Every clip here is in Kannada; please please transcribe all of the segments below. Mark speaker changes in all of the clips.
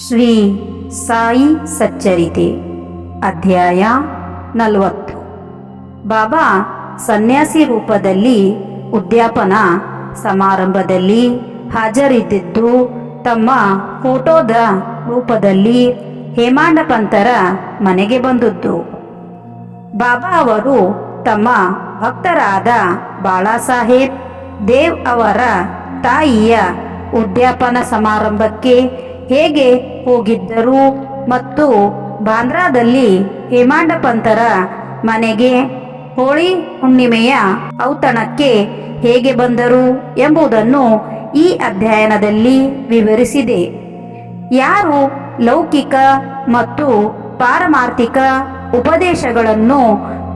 Speaker 1: ಶ್ರೀ ಸಾಯಿ ಸಚ್ಚರಿತೆ, ಅಧ್ಯಾಯ ನಲವತ್ತು. ಬಾಬಾ ಸನ್ಯಾಸಿ ರೂಪದಲ್ಲಿ ಉದ್ಯಾಪನ ಸಮಾರಂಭದಲ್ಲಿ ಹಾಜರಿದ್ದಿದ್ದು, ತಮ್ಮ ಫೋಟೋದ ರೂಪದಲ್ಲಿ ಹೇಮಾಂಡ ಪಂತರ ಮನೆಗೆ ಬಂದದ್ದು. ಬಾಬಾ ಅವರು ತಮ್ಮ ಭಕ್ತರಾದ ಬಾಳಾಸಾಹೇಬ್ ದೇವ್ ಅವರ ತಾಯಿಯ ಉದ್ಯಾಪನ ಸಮಾರಂಭಕ್ಕೆ ಹೇಗೆ ಹೋಗಿದ್ದರು ಮತ್ತು ಬಾಂದ್ರಾದಲ್ಲಿ ಹೇಮಾಂಡ ಪಂತರ ಮನೆಗೆ ಹೋಳಿ ಹುಣ್ಣಿಮೆಯ ಔತಣಕ್ಕೆ ಹೇಗೆ ಬಂದರು ಎಂಬುದನ್ನು ಈ ಅಧ್ಯಯನದಲ್ಲಿ ವಿವರಿಸಿದೆ. ಯಾರು ಲೌಕಿಕ ಮತ್ತು ಪಾರಮಾರ್ಥಿಕ ಉಪದೇಶಗಳನ್ನು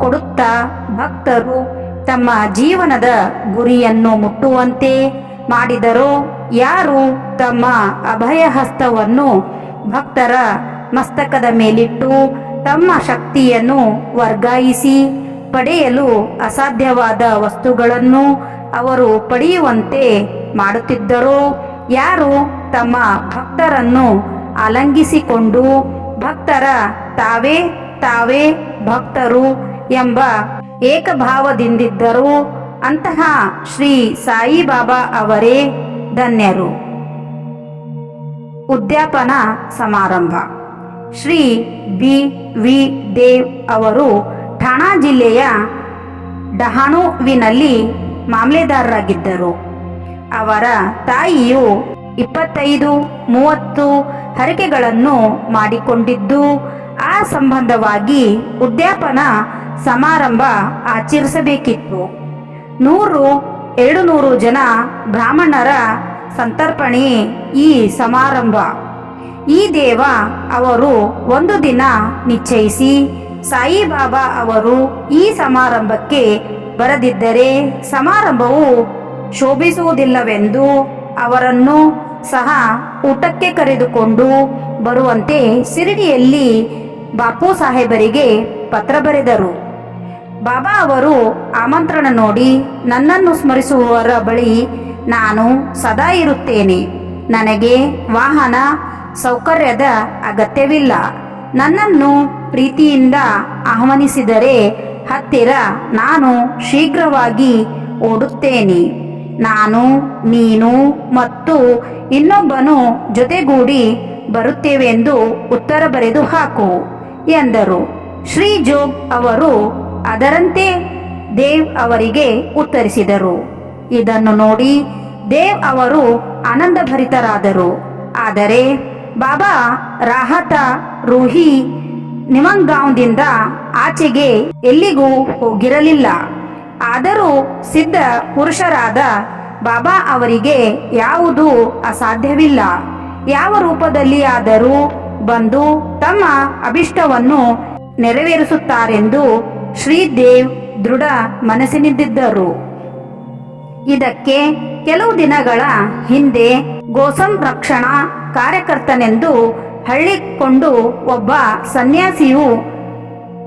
Speaker 1: ಕೊಡುತ್ತಾ ಭಕ್ತರು ತಮ್ಮ ಜೀವನದ ಗುರಿಯನ್ನು ಮುಟ್ಟುವಂತೆ ಮಾಡಿದರೋ ಯಾರು ತಮ್ಮ ಅಭಯ ಹಸ್ತವನ್ನು ಭಕ್ತರ ಮಸ್ತಕದ ಮೇಲಿಟ್ಟು ತಮ್ಮ ಶಕ್ತಿಯನ್ನು ವರ್ಗಾಯಿಸಿ ಪಡೆಯಲು ಅಸಾಧ್ಯವಾದ ವಸ್ತುಗಳನ್ನು ಅವರು ಪಡೆಯುವಂತೆ ಮಾಡುತ್ತಿದ್ದರು. ಯಾರು ತಮ್ಮ ಭಕ್ತರನ್ನು ಅಲಂಗಿಸಿಕೊಂಡು ಭಕ್ತರ ತಾವೇ ತಾವೇ ಭಕ್ತರು ಎಂಬ ಏಕಭಾವದಿಂದಿದ್ದರು ಅಂತಹ ಶ್ರೀ ಸಾಯಿಬಾಬಾ ಅವರೇ ಧನ್ಯರು. ಉದ್ಯಾಪನ ಸಮಾರಂಭ. ಶ್ರೀ ಬಿ ವಿ ದೇವ್ ಅವರು ಠಾಣಾ ಜಿಲ್ಲೆಯ ಡಹಾಣುವಿನಲ್ಲಿ ಮಾಮಲೆದಾರರಾಗಿದ್ದರು. ಅವರ ತಾಯಿಯು ಇಪ್ಪತ್ತೈದು ಮೂವತ್ತು ಹರಕೆಗಳನ್ನು ಮಾಡಿಕೊಂಡಿದ್ದು, ಆ ಸಂಬಂಧವಾಗಿ ಉದ್ಯಾಪನ ಸಮಾರಂಭ ಆಚರಿಸಬೇಕಿತ್ತು. ನೂರು ಎರಡು ನೂರು ಜನ ಬ್ರಾಹ್ಮಣರ ಸಂತರ್ಪಣೆ ಈ ಸಮಾರಂಭ. ಈ ದೇವ ಅವರು ಒಂದು ದಿನ ನಿಶ್ಚಯಿಸಿ, ಸಾಯಿಬಾಬಾ ಅವರು ಈ ಸಮಾರಂಭಕ್ಕೆ ಬರದಿದ್ದರೆ ಸಮಾರಂಭವು ಶೋಭಿಸುವುದಿಲ್ಲವೆಂದು ಅವರನ್ನು ಸಹ ಊಟಕ್ಕೆ ಕರೆದುಕೊಂಡು ಬರುವಂತೆ ಸಿರಿಡಿಯಲ್ಲಿ ಬಾಪು ಸಾಹೇಬರಿಗೆ ಪತ್ರ ಬರೆದರು. ಬಾಬಾ ಅವರು ಆಮಂತ್ರಣ ನೋಡಿ ನನ್ನನ್ನು ಸ್ಮರಿಸುವವರ ಬಳಿ ನಾನು ಸದಾ ಇರುತ್ತೇನೆ. ನನಗೆ ವಾಹನ ಸೌಕರ್ಯದ ಅಗತ್ಯವಿಲ್ಲ. ನನ್ನನ್ನು ಪ್ರೀತಿಯಿಂದ ಆಹ್ವಾನಿಸಿದರೆ ಹತ್ತಿರ ನಾನು ಶೀಘ್ರವಾಗಿ ಓಡುತ್ತೇನೆ. ನಾನು, ನೀನು ಮತ್ತು ಇನ್ನೊಬ್ಬನು ಜೊತೆಗೂಡಿ ಬರುತ್ತೇವೆಂದು ಉತ್ತರ ಬರೆದು ಹಾಕು, ಎಂದರು. ಶ್ರೀ ಜೋಗ್ ಅವರು ಅದರಂತೆ ದೇವ್ ಅವರಿಗೆ ಉತ್ತರಿಸಿದರು. ಇದನ್ನು ನೋಡಿ ದೇವ್ ಅವರು ಆನಂದಭರಿತರಾದರು. ಆದರೆ ಬಾಬಾ ರಾಹತ ರೂಹಿ ನಿಮಂಗಾಂವ್ದಿಂದ ಆಚೆಗೆ ಎಲ್ಲಿಗೂ ಹೋಗಿರಲಿಲ್ಲ. ಆದರೂ ಸಿದ್ಧ ಪುರುಷರಾದ ಬಾಬಾ ಅವರಿಗೆ ಯಾವುದೂ ಅಸಾಧ್ಯವಿಲ್ಲ. ಯಾವ ರೂಪದಲ್ಲಿ ಆದರೂ ಬಂದು ತಮ್ಮ ಅಭಿಷ್ಟವನ್ನು ನೆರವೇರಿಸುತ್ತಾರೆಂದು ಶ್ರೀದೇವ್ ದೃಢ ಮನಸ್ಸಿನಿದ್ದರು ಇದಕ್ಕೆ ಕೆಲವು ದಿನಗಳ ಹಿಂದೆ ಗೋಸಂ ರಕ್ಷಣಾ ಕಾರ್ಯಕರ್ತನೆಂದು ಹಳ್ಳಿಕೊಂಡು ಒಬ್ಬ ಸನ್ಯಾಸಿಯು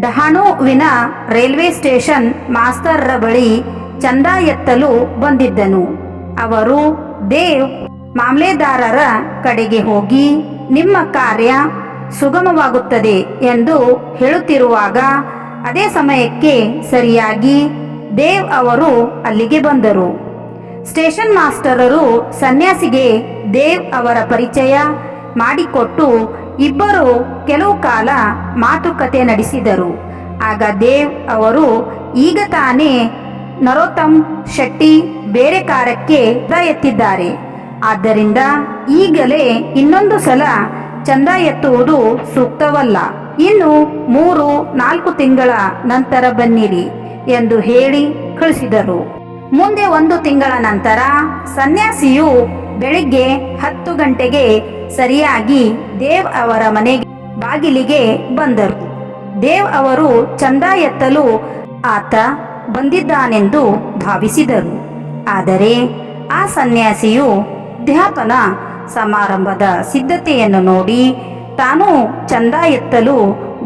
Speaker 1: ಡಹಾಣುವಿನ ರೈಲ್ವೆ ಸ್ಟೇಷನ್ ಮಾಸ್ತರ್ರ ಬಳಿ ಚಂದ ಎತ್ತಲು ಬಂದಿದ್ದನು. ಅವರು, ದೇವ್, ಮಾಮಲೆದಾರರ ಕಡೆಗೆ ಹೋಗಿ ನಿಮ್ಮ ಕಾರ್ಯ ಸುಗಮವಾಗುತ್ತದೆ ಎಂದು ಹೇಳುತ್ತಿರುವಾಗ ಅದೇ ಸಮಯಕ್ಕೆ ಸರಿಯಾಗಿ ದೇವ್ ಅವರು ಅಲ್ಲಿಗೆ ಬಂದರು. ಸ್ಟೇಷನ್ ಮಾಸ್ಟರರು ಸನ್ಯಾಸಿಗೆ ದೇವ್ ಅವರ ಪರಿಚಯ ಮಾಡಿಕೊಟ್ಟು ಇಬ್ಬರು ಕೆಲವು ಕಾಲ ಮಾತುಕತೆ ನಡೆಸಿದರು. ಆಗ ದೇವ್ ಅವರು, ಈಗ ತಾನೇ ನರೋತ್ತಮ್ ಶೆಟ್ಟಿ ಬೇರೆ ಕಾರಕ್ಕೆ ಎತ್ತಿದ್ದಾರೆ ಆದ್ದರಿಂದ ಈಗಲೇ ಇನ್ನೊಂದು ಸಲ ಚಂದ ಎತ್ತುವುದು ಸೂಕ್ತವಲ್ಲ. ಇನ್ನು ಮೂರು, ನಾಲ್ಕು ತಿಂಗಳ ನಂತರ ಬನ್ನಿರಿ ಎಂದು ಹೇಳಿ ಕಳಿಸಿದರು ಮುಂದೆ ಒಂದು ತಿಂಗಳ ನಂತರ ಸನ್ಯಾಸಿಯು ಬೆಳಿಗ್ಗೆ ಹತ್ತು ಗಂಟೆಗೆ ಸರಿಯಾಗಿ ದೇವ್ ಅವರ ಮನೆಗೆ ಬಾಗಿಲಿಗೆ ಬಂದರು. ದೇವ್ ಅವರು ಚಂದ ಎತ್ತಲು ಆತ ಬಂದಿದ್ದಾನೆಂದು ಭಾವಿಸಿದರು. ಆದರೆ ಆ ಸನ್ಯಾಸಿಯು ಅಧ್ಯಾಪನ ಸಮಾರಂಭದ ಸಿದ್ಧತೆಯನ್ನು ನೋಡಿ ತಾನು ಚಂದ ಎತ್ತಲು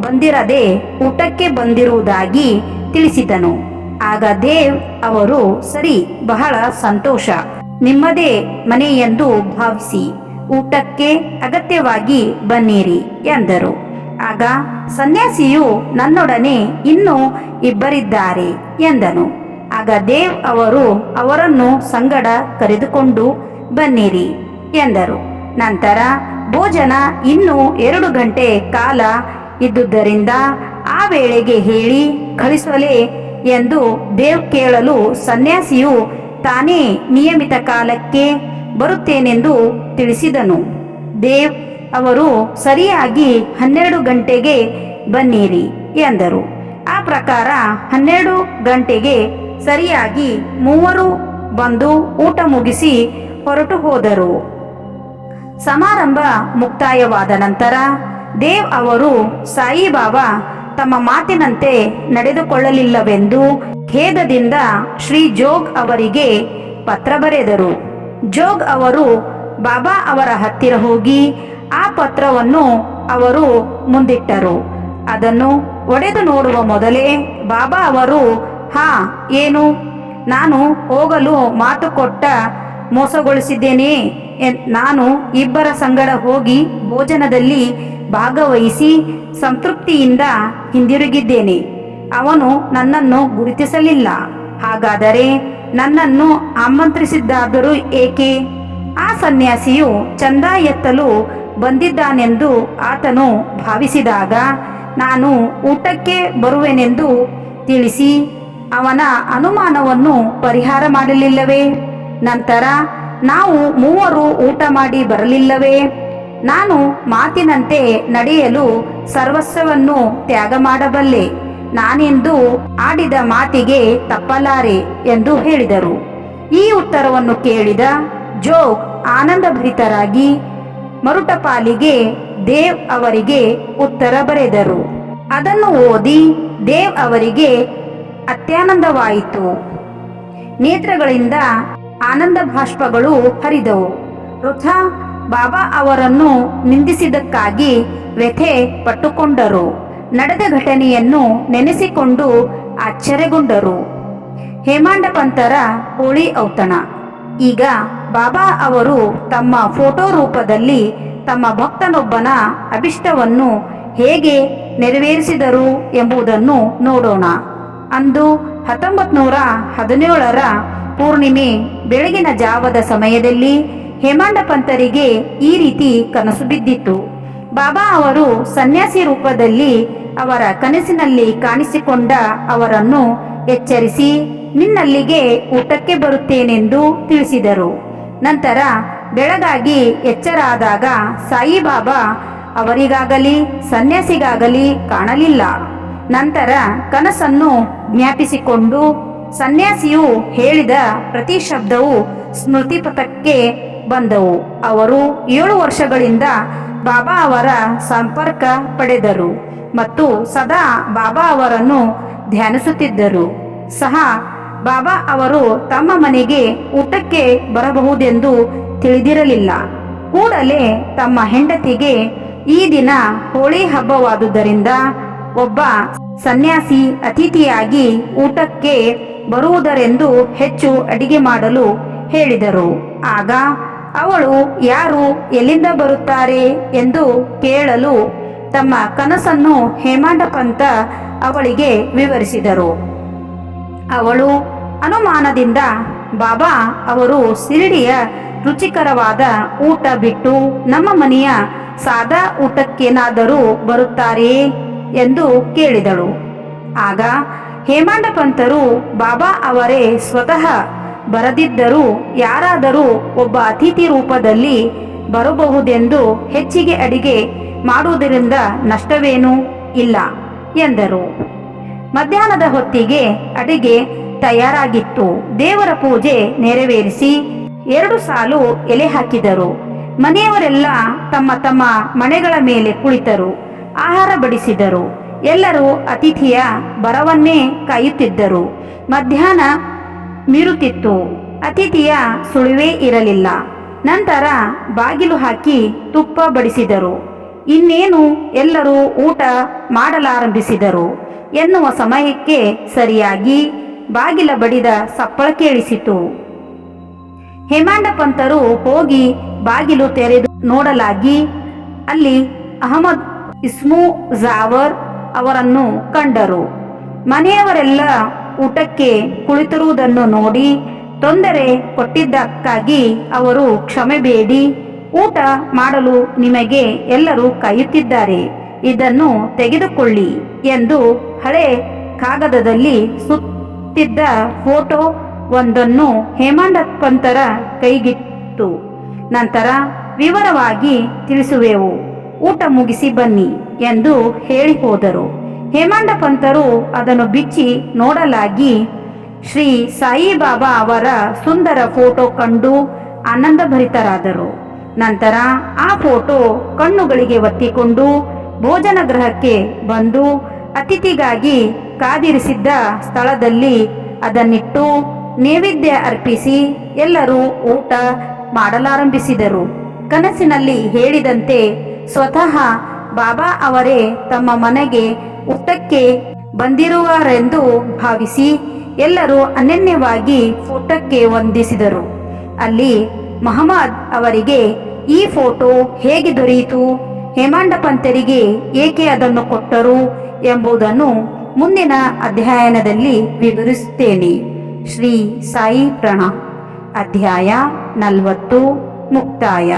Speaker 1: ಬಂದಿರದೆ ಊಟಕ್ಕೆ ಬಂದಿರುವುದಾಗಿ ತಿಳಿಸಿದನು. ಆಗ ದೇವ್ ಅವರು, ಸರಿ, ಬಹಳ ಸಂತೋಷ. ನಿಮ್ಮದೇ ಮನೆ ಎಂದು ಭಾವಿಸಿ ಊಟಕ್ಕೆ ಅಗತ್ಯವಾಗಿ ಬನ್ನಿರಿ ಎಂದರು. ಆಗ ಸನ್ಯಾಸಿಯು, ನನ್ನೊಡನೆ ಇನ್ನೂ ಇಬ್ಬರಿದ್ದಾರೆ ಎಂದನು. ಆಗ ದೇವ್ ಅವರು, ಅವರನ್ನು ಸಂಗಡ ಕರೆದುಕೊಂಡು ಬನ್ನಿರಿ ಎಂದರು. ನಂತರ ಭೋಜನ ಇನ್ನೂ ಎರಡು ಗಂಟೆ ಕಾಲ ಇದ್ದುದರಿಂದ ಆ ವೇಳೆಗೆ ಹೇಳಿ ಕಳಿಸಲೇ ಎಂದು ದೇವ್ ಕೇಳಲು ಸನ್ಯಾಸಿಯು ತಾನೇ ನಿಯಮಿತ ಕಾಲಕ್ಕೆ ಬರುತ್ತೇನೆಂದು ತಿಳಿಸಿದನು. ದೇವ್, ಅವರು ಸರಿಯಾಗಿ ಹನ್ನೆರಡು ಗಂಟೆಗೆ ಬನ್ನಿರಿ ಎಂದರು. ಆ ಪ್ರಕಾರ ಹನ್ನೆರಡು ಗಂಟೆಗೆ ಸರಿಯಾಗಿ ಮೂವರು ಬಂದು ಊಟ ಮುಗಿಸಿ ಹೊರಟು ಹೋದರು. ಸಮಾರಂಭ ಮುಕ್ತಾಯವಾದ ನಂತರ ದೇವ್ ಅವರು ಸಾಯಿಬಾಬಾ ತಮ್ಮ ಮಾತಿನಂತೆ ನಡೆದುಕೊಳ್ಳಲಿಲ್ಲವೆಂದು ಖೇದದಿಂದ ಶ್ರೀ ಜೋಗ್ ಅವರಿಗೆ ಪತ್ರ ಬರೆದರು. ಜೋಗ್ ಅವರು ಬಾಬಾ ಅವರ ಹತ್ತಿರ ಹೋಗಿ ಆ ಪತ್ರವನ್ನು ಅವರು ಮುಂದಿಟ್ಟರು. ಅದನ್ನು ಒಡೆದು ನೋಡುವ ಮೊದಲೇ ಬಾಬಾ ಅವರು, ಹಾ, ಏನು? ನಾನು ಹೋಗಲು ಮಾತು ಕೊಟ್ಟ ಮೋಸಗೊಳಿಸಿದ್ದೇನೆ. ನಾನು ಇಬ್ಬರ ಸಂಗಡ ಹೋಗಿ ಭೋಜನದಲ್ಲಿ ಭಾಗವಹಿಸಿ ಸಂತೃಪ್ತಿಯಿಂದ ಹಿಂದಿರುಗಿದ್ದೇನೆ. ಅವನು ನನ್ನನ್ನು ಗುರುತಿಸಲಿಲ್ಲ. ಹಾಗಾದರೆ ನನ್ನನ್ನು ಆಮಂತ್ರಿಸಿದ್ದಾದರೂ ಏಕೆ? ಆ ಸನ್ಯಾಸಿಯು ಚಂದ ಎತ್ತಲು ಬಂದಿದ್ದಾನೆಂದು ಆತನು ಭಾವಿಸಿದಾಗ, ನಾನು ಊಟಕ್ಕೆ ಬರುವೆನೆಂದು ತಿಳಿಸಿ ಅವನ ಅನುಮಾನವನ್ನು ಪರಿಹಾರ ಮಾಡಲಿಲ್ಲವೇ? ನಂತರ ನಾವು ಮೂವರು ಊಟ ಮಾಡಿ ಬರಲಿಲ್ಲವೇ? ನಾನು ಮಾತಿನಂತೆ ನಡೆಯಲು ಸರ್ವಸ್ವವನ್ನು ತ್ಯಾಗ ಮಾಡಬಲ್ಲೆ. ನಾನೆಂದು ಆಡಿದ ಮಾತಿಗೆ ತಪ್ಪಲಾರೆ ಎಂದು ಹೇಳಿದರು. ಈ ಉತ್ತರವನ್ನು ಕೇಳಿದ ಜೋಗ್ ಆನಂದಭರಿತರಾಗಿ ಮರುಟಪಾಲಿಗೆ ದೇವ್ ಅವರಿಗೆ ಉತ್ತರ ಬರೆದರು. ಅದನ್ನು ಓದಿ ದೇವ್ ಅವರಿಗೆ ಅತ್ಯಾನಂದವಾಯಿತು. ನೇತ್ರಗಳಿಂದ ಆನಂದ ಭಾಷ್ಪಗಳು ಹರಿದವು. ವೃಥ ಬಾಬಾ ಅವರನ್ನು ನಿಂದಿಸಿದ್ದಕ್ಕಾಗಿ ವ್ಯಥೆ ಪಟ್ಟುಕೊಂಡರು. ನಡೆದ ಘಟನೆಯನ್ನು ನೆನೆಸಿಕೊಂಡು ಆಶ್ಚರ್ಯಗೊಂಡರು. ಹೇಮಾಂಡ ಪಂತರ ಹೋಳಿ ಔತಣ. ಈಗ ಬಾಬಾ ಅವರು ತಮ್ಮ ಫೋಟೋ ರೂಪದಲ್ಲಿ ತಮ್ಮ ಭಕ್ತನೊಬ್ಬನ ಅಭಿಷ್ಟವನ್ನು ಹೇಗೆ ನೆರವೇರಿಸಿದರು ಎಂಬುದನ್ನು ನೋಡೋಣ. ಅಂದು ಹತ್ತೊಂಬತ್ತು ನೂರ ಹದಿನೇಳರ ಪೂರ್ಣಿಮೆ ಬೆಳಗಿನ ಜಾವದ ಸಮಯದಲ್ಲಿ ಹೇಮಾಂಡ ಪಂತರಿಗೆ ಈ ರೀತಿ ಕನಸು ಬಿದ್ದಿತ್ತು. ಬಾಬಾ ಅವರು ಸನ್ಯಾಸಿ ರೂಪದಲ್ಲಿ ಅವರ ಕನಸಿನಲ್ಲಿ ಕಾಣಿಸಿಕೊಂಡ ಅವರನ್ನು ಎಚ್ಚರಿಸಿ, ನಿನ್ನಲ್ಲಿಗೆ ಊಟಕ್ಕೆ ಬರುತ್ತೇನೆಂದು ತಿಳಿಸಿದರು. ನಂತರ ಬೆಳಗಾಗಿ ಎಚ್ಚರಾದಾಗ ಸಾಯಿಬಾಬಾ ಅವರಿಗಾಗಲಿ, ಸನ್ಯಾಸಿಗಾಗಲಿ ಕಾಣಲಿಲ್ಲ. ನಂತರ ಕನಸನ್ನು ಜ್ಞಾಪಿಸಿಕೊಂಡು ಸನ್ಯಾಸಿಯು ಹೇಳಿದ ಪ್ರತಿ ಶಬ್ದವು ಸ್ಮೃತಿಪಥಕ್ಕೆ ಬಂದವು. ಅವರು ಏಳು ವರ್ಷಗಳಿಂದ ಬಾಬಾ ಅವರ ಸಂಪರ್ಕ ಪಡೆದರು ಮತ್ತು ಸದಾ ಬಾಬಾ ಅವರನ್ನು ಧ್ಯಾನಿಸುತ್ತಿದ್ದರು. ಸಹ ಬಾಬಾ ಅವರು ತಮ್ಮ ಮನೆಗೆ ಊಟಕ್ಕೆ ಬರಬಹುದೆಂದು ತಿಳಿದಿರಲಿಲ್ಲ. ಕೂಡಲೇ ತಮ್ಮ ಹೆಂಡತಿಗೆ ಈ ದಿನ ಹೋಳಿ ಹಬ್ಬವಾದುದರಿಂದ ಒಬ್ಬ ಸನ್ಯಾಸಿ ಅತಿಥಿಯಾಗಿ ಊಟಕ್ಕೆ ಬರುವುದರೆಂದು ಹೆಚ್ಚು ಅಡಿಗೆ ಮಾಡಲು ಹೇಳಿದರು. ಆಗ ಅವಳು, ಯಾರು ಎಲ್ಲಿಂದ ಬರುತ್ತಾರೆ? ಎಂದು ಕೇಳಲು ತಮ್ಮ ಕನಸನ್ನು ಹೇಮಾಂಡ ಅವಳಿಗೆ ವಿವರಿಸಿದರು. ಅವಳು ಅನುಮಾನದಿಂದ, ಬಾಬಾ, ಅವರು ಸಿರಿಡಿಯ ರುಚಿಕರವಾದ ಊಟ ಬಿಟ್ಟು ನಮ್ಮ ಮನೆಯ ಸಾದಾ ಊಟಕ್ಕೇನಾದರೂ ಬರುತ್ತಾರೆಯೇ? ಎಂದು ಕೇಳಿದಳು. ಆಗ ಹೇಮಾಂಡ ಪಂತರು ಬಾಬಾ ಅವರೇ ಸ್ವತಃ ಬರದಿದ್ದರೂ ಯಾರಾದರೂ ಒಬ್ಬ ಅತಿಥಿ ರೂಪದಲ್ಲಿ ಬರಬಹುದೆಂದು ಹೆಚ್ಚಿಗೆ ಅಡಿಗೆ ಮಾಡುವುದರಿಂದ ನಷ್ಟವೇನೂ ಇಲ್ಲ ಎಂದರು. ಮಧ್ಯಾಹ್ನದ ಹೊತ್ತಿಗೆ ಅಡಿಗೆ ತಯಾರಾಗಿತ್ತು. ದೇವರ ಪೂಜೆ ನೆರವೇರಿಸಿ ಎರಡು ಸಾಲು ಎಲೆ ಹಾಕಿದರು. ಮನೆಯವರೆಲ್ಲ ತಮ್ಮ ತಮ್ಮ ಮನೆಗಳ ಮೇಲೆ ಕುಳಿತರು. ಆಹಾರ ಬಡಿಸಿದರು. ಎಲ್ಲರೂ ಅತಿಥಿಯ ಬರವನ್ನೇ ಕಾಯುತ್ತಿದ್ದರು. ಮಧ್ಯಾಹ್ನ ಮೀರುತ್ತಿತ್ತು. ಅತಿಥಿಯ ಸುಳಿವೇ ಇರಲಿಲ್ಲ. ನಂತರ ಬಾಗಿಲು ಹಾಕಿ ತುಪ್ಪ ಬಡಿಸಿದರು. ಇನ್ನೇನು ಎಲ್ಲರೂ ಊಟ ಮಾಡಲಾರಂಭಿಸಿದರು. ಎನ್ನುವ ಸಮಯಕ್ಕೆ ಸರಿಯಾಗಿ ಬಾಗಿಲ ಬಡಿದ ಸಪ್ಪಳ ಕೇಳಿಸಿತು. ಹೇಮಾಂಡ ಪಂತರು ಹೋಗಿ ಬಾಗಿಲು ತೆರೆದು ನೋಡಲಾಗಿ ಅಲ್ಲಿ ಅಹಮದ್ ಇಸ್ಮು ಜಾವರ್ ಅವರನ್ನು ಕಂಡರು. ಮನೆಯವರೆಲ್ಲ ಊಟಕ್ಕೆ ಕುಳಿತಿರುವುದನ್ನು ನೋಡಿ ತೊಂದರೆ ಕೊಟ್ಟಿದ್ದಕ್ಕಾಗಿ ಅವರು ಕ್ಷಮೆ ಬೇಡಿ, ಊಟ ಮಾಡಲು ನಿಮಗೆ ಎಲ್ಲರೂ ಕಾಯುತ್ತಿದ್ದಾರೆ, ಇದನ್ನು ತೆಗೆದುಕೊಳ್ಳಿ ಎಂದು ಹಳೆ ಕಾಗದದಲ್ಲಿ ಸುತ್ತಿದ್ದ ಫೋಟೋ ಒಂದನ್ನು ಹೇಮಾಂಡ ಪಂತರ ಕೈಗಿತ್ತು ನಂತರ ವಿವರವಾಗಿ ತಿಳಿಸುವೆವು. ಊಟ ಮುಗಿಸಿ ಬನ್ನಿ ಎಂದು ಹೇಳಿ ಹೋದರು. ಹೇಮಾಂಡ ಪಂತರು ಅದನ್ನು ಬಿಚ್ಚಿ ನೋಡಲಾಗಿ ಶ್ರೀ ಸಾಯಿಬಾಬಾ ಅವರ ಸುಂದರ ಫೋಟೋ ಕಂಡು ಆನಂದಭರಿತರಾದರು. ನಂತರ ಆ ಫೋಟೋ ಕಣ್ಣುಗಳಿಗೆ ಒತ್ತಿಕೊಂಡು ಭೋಜನ ಗೃಹಕ್ಕೆ ಬಂದು ಅತಿಥಿಗಾಗಿ ಕಾದಿರಿಸಿದ್ದ ಸ್ಥಳದಲ್ಲಿ ಅದನ್ನಿಟ್ಟು ನೈವೇದ್ಯ ಅರ್ಪಿಸಿ ಎಲ್ಲರೂ ಊಟ ಮಾಡಲಾರಂಭಿಸಿದರು. ಕನಸಿನಲ್ಲಿ ಹೇಳಿದಂತೆ ಸ್ವತಃ ಬಾಬಾ ಅವರೇ ತಮ್ಮ ಮನೆಗೆ ಊಟಕ್ಕೆ ಬಂದಿರುವರೆಂದು ಭಾವಿಸಿ ಎಲ್ಲರೂ ಅನನ್ಯವಾಗಿ ಫೋಟೋಕ್ಕೆ ವಂದಿಸಿದರು. ಅಲ್ಲಿ ಮಹಮ್ಮದ್ ಅವರಿಗೆ ಈ ಫೋಟೋ ಹೇಗೆ ದೊರೆಯಿತು, ಹೇಮಾಂಡ ಪಂತರಿಗೆ ಏಕೆ ಅದನ್ನು ಕೊಟ್ಟರು ಎಂಬುದನ್ನು ಮುಂದಿನ ಅಧ್ಯಯನದಲ್ಲಿ ವಿವರಿಸುತ್ತೇನೆ. ಶ್ರೀ ಸಾಯಿ ಪ್ರಣ ಅಧ್ಯಾಯ ನಲವತ್ತು ಮುಕ್ತಾಯ.